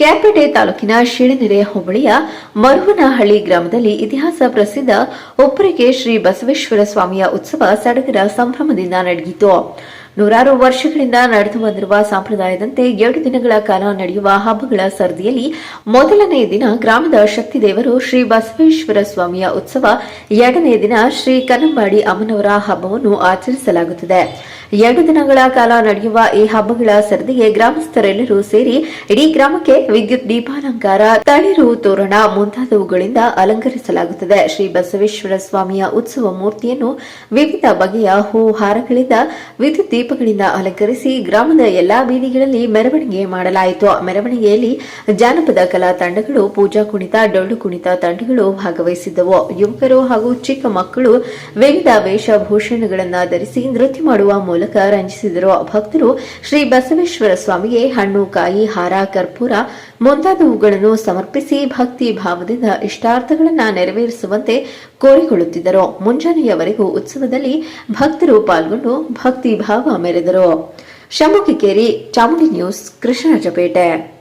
ಕೆಆರ್ಪೇಟೆ ತಾಲೂಕಿನ ಶಿಳನೆರೆ ಹೋಬಳಿಯ ಮರುವನಹಳ್ಳಿ ಗ್ರಾಮದಲ್ಲಿ ಇತಿಹಾಸ ಪ್ರಸಿದ್ಧ ಒಪ್ಪರಿಗೆ ಶ್ರೀ ಬಸವೇಶ್ವರ ಸ್ವಾಮಿಯ ಉತ್ಸವ ಸಡಗರ ಸಂಭ್ರಮದಿಂದ ನಡೆಯಿತು. ನೂರಾರು ವರ್ಷಗಳಿಂದ ನಡೆದು ಬಂದಿರುವ ಸಂಪ್ರದಾಯದಂತೆ ಎರಡು ದಿನಗಳ ಕಾಲ ನಡೆಯುವ ಹಬ್ಬಗಳ ಸರದಿಯಲ್ಲಿ ಮೊದಲನೇ ದಿನ ಗ್ರಾಮದ ಶಕ್ತಿದೇವರು ಶ್ರೀ ಬಸವೇಶ್ವರ ಸ್ವಾಮಿಯ ಉತ್ಸವ, ಎರಡನೇ ದಿನ ಶ್ರೀ ಕನ್ನಂಬಾಡಿ ಅಮ್ಮನವರ ಹಬ್ಬವನ್ನು ಆಚರಿಸಲಾಗುತ್ತದೆ. ಎರಡು ದಿನಗಳ ಕಾಲ ನಡೆಯುವ ಈ ಹಬ್ಬಗಳ ಸರದಿಗೆ ಗ್ರಾಮಸ್ಥರೆಲ್ಲರೂ ಸೇರಿ ಇಡೀ ಗ್ರಾಮಕ್ಕೆ ವಿದ್ಯುತ್ ದೀಪಾಲಂಕಾರ, ತಳಿರು ತೋರಣ ಮುಂತಾದವುಗಳಿಂದ ಅಲಂಕರಿಸಲಾಗುತ್ತದೆ. ಶ್ರೀ ಬಸವೇಶ್ವರ ಸ್ವಾಮಿಯ ಉತ್ಸವ ಮೂರ್ತಿಯನ್ನು ವಿವಿಧ ಬಗೆಯ ಹೂ ಹಾರಗಳಿಂದ ವಿದ್ಯುತ್ ದೀಪಗಳಿಂದ ಅಲಂಕರಿಸಿ ಗ್ರಾಮದ ಎಲ್ಲಾ ಬೀದಿಗಳಲ್ಲಿ ಮೆರವಣಿಗೆ ಮಾಡಲಾಯಿತು. ಮೆರವಣಿಗೆಯಲ್ಲಿ ಜಾನಪದ ಕಲಾ ತಂಡಗಳು, ಪೂಜಾ ಕುಣಿತ, ಡೊಳ್ಳು ಕುಣಿತ ತಂಡಗಳು ಭಾಗವಹಿಸಿದ್ದವು. ಯುವಕರು ಹಾಗೂ ಚಿಕ್ಕ ಮಕ್ಕಳು ವಿವಿಧ ವೇಷಭೂಷಣಗಳನ್ನು ಧರಿಸಿ ನೃತ್ಯ ಮಾಡುವ ಮೂಲಕ ರಂಜಿಸಿದರು. ಭಕ್ತರು ಶ್ರೀ ಬಸವೇಶ್ವರ ಸ್ವಾಮಿಗೆ ಹಣ್ಣು, ಕಾಯಿ, ಹಾರ, ಕರ್ಪೂರ ಮುಂತಾದವುಗಳನ್ನು ಸಮರ್ಪಿಸಿ ಭಕ್ತಿ ಭಾವದಿಂದ ಇಷ್ಟಾರ್ಥಗಳನ್ನು ನೆರವೇರಿಸುವಂತೆ ಕೋರಿಕೊಳ್ಳುತ್ತಿದ್ದರು. ಮುಂಜಾನೆಯವರೆಗೂ ಉತ್ಸವದಲ್ಲಿ ಭಕ್ತರು ಪಾಲ್ಗೊಂಡು ಭಕ್ತಿ ಭಾವ ಮೆರೆದರು. ಶಮುಕಿಕೇರಿ ಚಾಮುಂಡಿ ನ್ಯೂಸ್ ಕೃಷ್ಣರಾಜಪೇಟೆ.